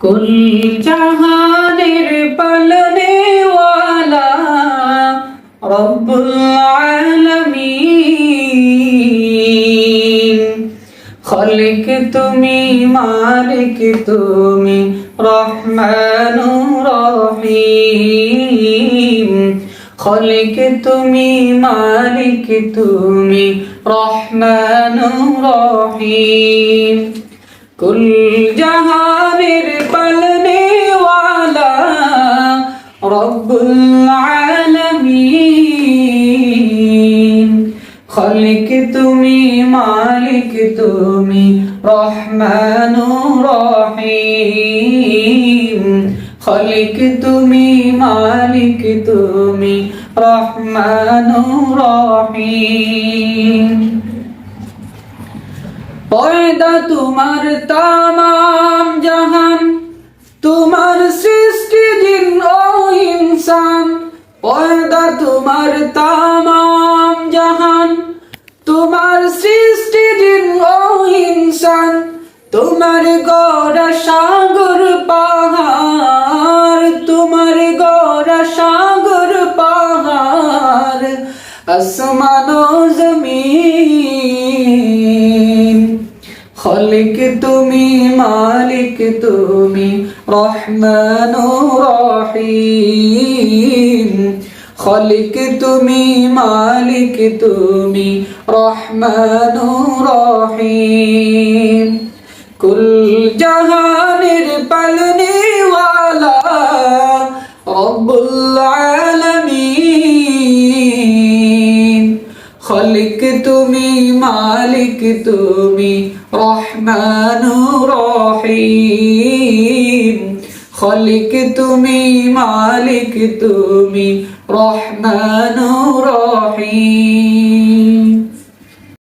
কুল জাহানের পালনে ওয়ালা রব্বুল আলামিন খলিক তুমি মালিক তুমি রহমান রহিম খলিক তুমি মালিক তুমি রহমান রহিম কুল জাহানের রব্বুল আলামিন। খলিক তুমি, মালিক তুমি রহমান রহিম। খলিক তুমি, মালিক তুমি রহমান রহিম। পয়দা তোমার তামাম জাহান তোমার তামাম জাহান, তোমার সৃষ্টি ও ইনসান, তোমার গড়া সাগর পাহাড়, তোমার গড়া সাগর পাহাড়, আসমান জমিন। খলিক তুমি, মালিক তুমি, রহমান রহিম। খলিক তুমি মালিক তুমি রহমান রহিম কুল জাহানের পালনে ওয়ালা রব্বুল আলামিন খলিক তুমি মালিক তুমি রহমান রহিম খলিক তুমি মালিক তুমি রহমান রহিম।